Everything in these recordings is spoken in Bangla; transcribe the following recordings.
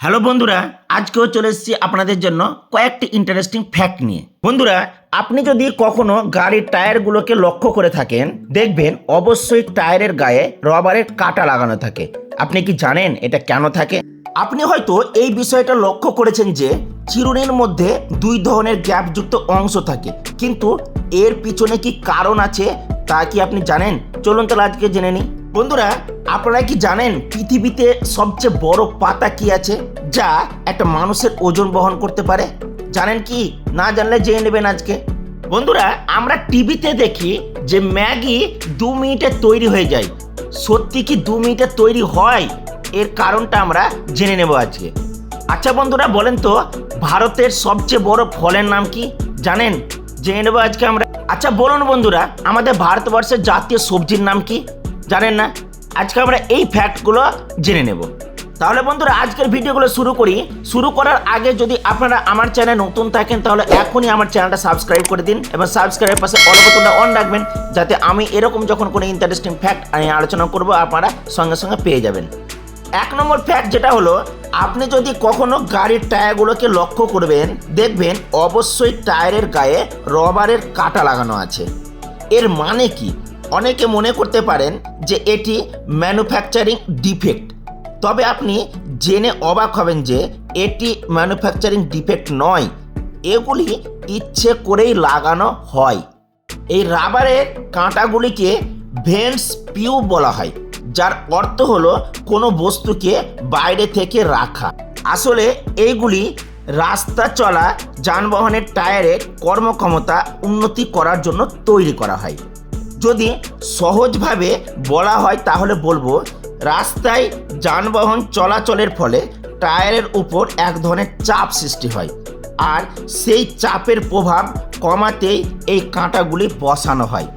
হ্যালো বন্ধুরা, আজকেও চলে এসেছি আপনাদের জন্য কয়েকটি ইন্টারেস্টিং ফ্যাক্ট নিয়ে। বন্ধুরা, আপনি যদি কখনো গাড়ির টায়ারগুলোকে লক্ষ্য করে থাকেন, দেখবেন অবশ্যই টায়ারের গায়ে রবারের কাটা লাগানো থাকে। আপনি কি জানেন এটা কেন থাকে? আপনি হয়তো এই বিষয়টা লক্ষ্য করেছেন যে, চিরুনির মধ্যে দুই ধরনের গ্যাপযুক্ত অংশ থাকে। কিন্তু এর পিছনে কি কারণ আছে, তা কি আপনি জানেন? চলুন তাহলে আজকে জেনে নিই। বন্ধুরা আপনারা কি জানেন পৃথিবীতে সবচেয়ে বড় পাতা কি আছে? যা একটা মানুষের ওজন বহন করতে পারে। জানেন কি? না জানলে জেনে নেবেন আজকে। বন্ধুরা, আমরা টিভিতে দেখি যে ম্যাগি দু মিনিটে তৈরি হয়ে যায়। সত্যি কি দু মিনিটে তৈরি হয়? এর কারণটা আমরা জেনে নেব আজকে। আচ্ছা বন্ধুরা, বলেন তো, ভারতের সবচেয়ে বড় ফলের নাম কি? জানেন? জেনে নেব আজকে আমরা। আচ্ছা বলুন বন্ধুরা, আমাদের ভারতবর্ষের জাতীয় সবজির নাম কি? জানেন না? আজকে আমরা এই ফ্যাক্টগুলো জেনে নেব। তাহলে বন্ধুরা, আজকের ভিডিওগুলো শুরু করি। শুরু করার আগে যদি আপনারা আমার চ্যানেল নতুন থাকেন, তাহলে এখনই আমার চ্যানেলটা সাবস্ক্রাইব করে দিন এবং সাবস্ক্রাইবের পাশে অল বোতামটা অন রাখবেন, যাতে আমি এরকম যখন কোনো ইন্টারেস্টিং ফ্যাক্ট আমি আলোচনা করব, আপনারা সঙ্গে সঙ্গে পেয়ে যাবেন। এক নম্বর ফ্যাক্ট যেটা হলো, আপনি যদি কখনো গাড়ির টায়ারগুলোকে লক্ষ্য করবেন, দেখবেন অবশ্যই টায়ারের গায়ে রবারের কাটা লাগানো আছে। এর মানে কি? অনেকে মনে করতে পারেন যে এটি ম্যানুফ্যাকচারিং ডিফেক্ট তবে আপনি জেনে অবাক হবেন যে এটি ম্যানুফ্যাকচারিং ডিফেক্ট নয়, এগুলি ইচ্ছে করেই লাগানো হয়। এই রাবারের কাঁটাগুলিকে ভেন্স পিউ বলা হয়, যার অর্থ হলো কোনো বস্তুকে বাইরে থেকে রাখা। আসলে এইগুলি রাস্তা চলা, যানবাহনের টায়ারের কর্মক্ষমতা উন্নতি করার জন্য তৈরি করা হয়। যদি সহজভাবে বলা হয়, তাহলে বলব, রাস্তায় যানবাহন চলাচলের ফলে টায়ারের উপর এক ধরনের চাপ সৃষ্টি হয় আর সেই চাপের প্রভাব কমাতেই এই কাঁটাগুলি বসানো হয়।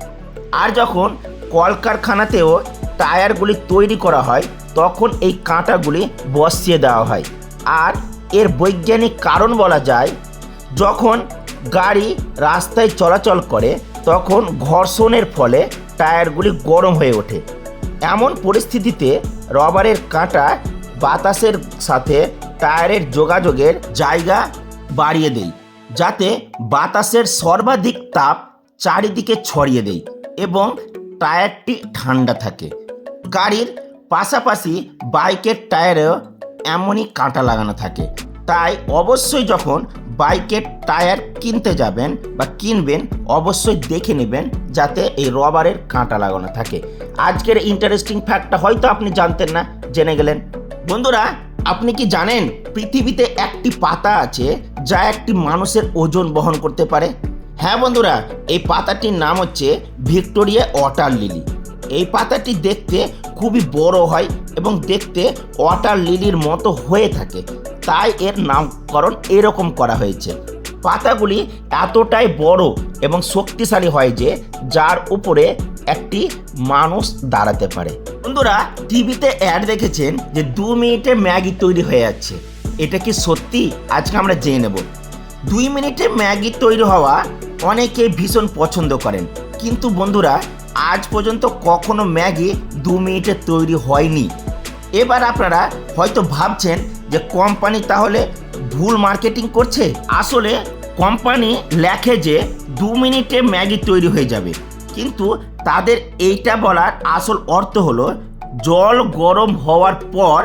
আর যখন কলকারখানাতেও টায়ারগুলি তৈরি করা হয়, তখন এই কাঁটাগুলি বসিয়ে দেওয়া হয়। আর এর বৈজ্ঞানিক কারণ বলা যায়, যখন গাড়ি রাস্তায় চলাচল করে তখন ঘর্ষণের ফলে টায়ারগুলি গরম হয়ে ওঠে। এমন পরিস্থিতিতে রবারের কাঁটা বাতাসের সাথে টায়ারের যোগাযোগের জায়গা বাড়িয়ে দেয়, যাতে বাতাসের সর্বাধিক তাপ চারিদিকে ছড়িয়ে দেয় এবং টায়ারটি ঠান্ডা থাকে। গাড়ির পাশাপাশি বাইকের টায়ারেও এমনই কাঁটা লাগানো থাকে। তাই অবশ্যই যখন বাইকের টায়ার কিনতে যাবেন বা কিনবেন, অবশ্যই দেখে নেবেন যাতে এই রবারের কাঁটা লাগানো থাকে। আজকের ইন্টারেস্টিং ফ্যাক্টটা হয়তো আপনি জানতেন না, জেনে গেলেন। বন্ধুরা, আপনি কি জানেন পৃথিবীতে একটি পাতা আছে যা একটি মানুষের ওজন বহন করতে পারে? হ্যাঁ বন্ধুরা, এই পাতাটির নাম হচ্ছে ভিক্টোরিয়া ওয়াটার লিলি। এই পাতাটি দেখতে খুবই বড় হয় এবং দেখতে ওয়াটার লিলির মতো হয়ে থাকে। তাই এর নামকরণ এরকম করা হয়েছে। পাতাগুলি এতটাই বড় এবং শক্তিশালী হয় যে যার উপরে একটি মানুষ দাঁড়াতে পারে। বন্ধুরা, টিভিতে অ্যাড দেখেছেন যে দু মিনিটে ম্যাগি তৈরি হয়ে যাচ্ছে। এটা কি সত্যি? আজকে আমরা জেনে নেব। দুই মিনিটে ম্যাগি তৈরি হওয়া অনেকে ভীষণ পছন্দ করেন। কিন্তু বন্ধুরা, আজ পর্যন্ত কখনো ম্যাগি দু মিনিটে তৈরি হয়নি। এবার আপনারা হয়তো ভাবছেন যে কোম্পানি তাহলে ভুল মার্কেটিং করছে, আসলে কোম্পানি লেখে যে দু মিনিটে ম্যাগি তৈরি হয়ে যাবে। কিন্তু তাদের এইটা বলার আসল অর্থ হলো, জল গরম হওয়ার পর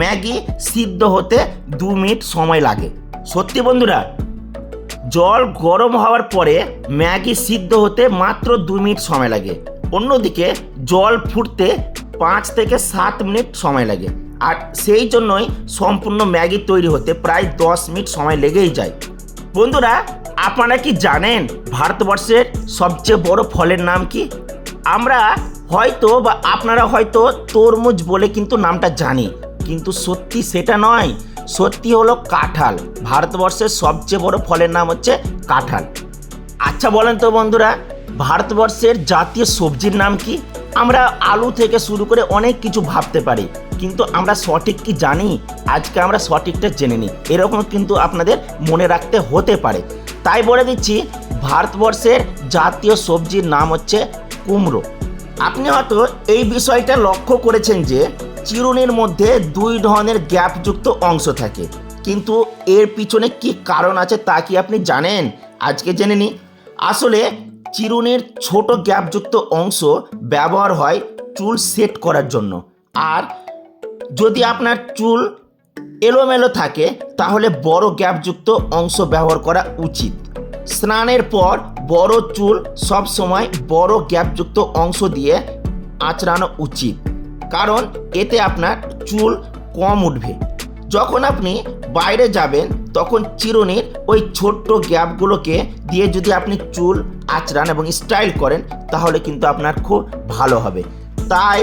ম্যাগি সিদ্ধ হতে দু মিনিট সময় লাগে। সত্যি বন্ধুরা, জল গরম হওয়ার পরে ম্যাগি সিদ্ধ হতে মাত্র দু মিনিট সময় লাগে। অন্যদিকে জল ফুটতে পাঁচ থেকে সাত মিনিট সময় লাগে। আর সেই জন্যই সম্পূর্ণ ম্যাগি তৈরি হতে প্রায় দশ মিনিট সময় লেগেই যায়। বন্ধুরা, আপনারা কি জানেন ভারতবর্ষের সবচেয়ে বড় ফলের নাম কি? আমরা হয়তো বা আপনারা হয়তো তরমুজ বলে কিন্তু নামটা জানি, কিন্তু সত্যি সেটা নয়। সত্যি হলো কাঁঠাল। ভারতবর্ষের সবচেয়ে বড় ফলের নাম হচ্ছে কাঁঠাল। আচ্ছা বলেন তো বন্ধুরা, ভারতবর্ষের জাতীয় সবজির নাম কি? আমরা আলু থেকে শুরু করে অনেক কিছু ভাবতে পারি। কিন্তু আমরা সঠিক কি জানি? আজকে আমরা সঠিকটা জেনে নিই। এরকম কিন্তু আপনাদের মনে রাখতে হতে পারে। তাই বলে দিচ্ছি, ভারতবর্ষের জাতীয় সবজির নাম হচ্ছে কুমড়ো। আপনি হয়তো এই বিষয়টা লক্ষ্য করেছেন যে, চিরুনির মধ্যে দুই ধরনের গ্যাপযুক্ত অংশ থাকে। কিন্তু এর পিছনে কি কারণ আছে তা কি আপনি জানেন? আজকে জেনে নিই। আসলে চিরুনির ছোট গ্যাপযুক্ত অংশ ব্যবহার হয় চুল সেট করার জন্য। আর যদি আপনার চুল এলোমেলো থাকে, তাহলে বড় গ্যাপযুক্ত অংশ ব্যবহার করা উচিত। স্নানের পর বড় চুল সব সময় বড় গ্যাপযুক্ত অংশ দিয়ে আঁচড়ানো উচিত, কারণ এতে আপনার চুল কম উঠবে। যখন আপনি বাইরে যাবেন, তখন চিরুনির ওই ছোট্ট গ্যাপগুলোকে দিয়ে যদি আপনি চুল আঁচড়ান এবং স্টাইল করেন, তাহলে কিন্তু আপনার খুব ভালো হবে। তাই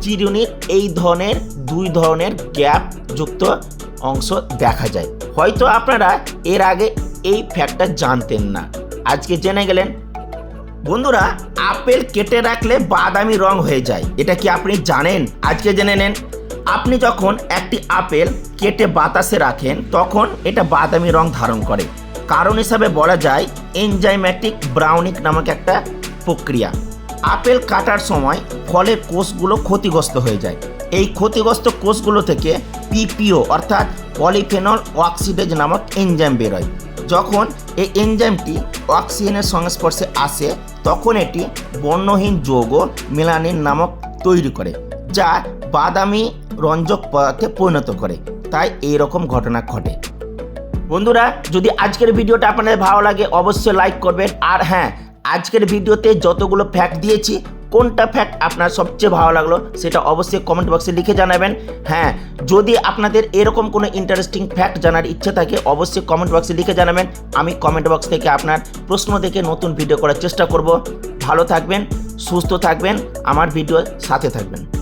চিরুনির এই ধরনের, দুই ধরনের গ্যাপ যুক্ত অংশ দেখা যায়। হয়তো আপনারা এর আগে এই ফ্যাক্টটা জানতেন না। আজকে জেনে গেলেন। বন্ধুরা, আপেল কেটে রাখলে বাদামি রং হয়ে যায়। এটা কি আপনি জানেন? আজকে জেনে নেন। আপনি যখন একটি আপেল কেটে বাতাসে রাখেন, তখন এটা বাদামি রং ধারণ করে। কারণ হিসাবে বলা যায় এনজাইম্যাটিক ব্রাউনিক নামক একটা প্রক্রিয়া। আপেল কাটার সময় ফলের কোষগুলো ক্ষতিগ্রস্ত হয়ে যায়। এই ক্ষতিগ্রস্ত কোষগুলো থেকে পিপিও অর্থাৎ পলিফেনল অক্সিডেজ নামক এনজাইম বেরোয় যখন এই এনজাইমটি অক্সিজেনের সংস্পর্শে আসে, তখন এটি বর্ণহীন যৌগ মেলানিন নামক তৈরি করে, যা বাদামি রঞ্জক পদার্থে পরিণত করে। তাই এই রকম ঘটনা ঘটে। বন্ধুরা, যদি আজকের ভিডিওটা আপনাদের ভালো লাগে, অবশ্যই লাইক করবেন। আর হ্যাঁ আজকের ভিডিওতে যতগুলো ফ্যাক্ট দিয়েছি, কোনটা ফ্যাক্ট আপনার সবচেয়ে ভালো লাগল সেটা অবশ্যই কমেন্ট বক্সে লিখে জানাবেন। হ্যাঁ যদি আপনাদের এরকম কোনো ইন্টারেস্টিং ফ্যাক্ট জানার ইচ্ছে থাকে, অবশ্যই কমেন্ট বক্সে লিখে জানাবেন। আমি কমেন্ট বক্স থেকে আপনার প্রশ্ন দেখে নতুন ভিডিও করার চেষ্টা করব। ভালো থাকবেন, সুস্থ থাকবেন, আমার ভিডিও সাথে থাকবেন।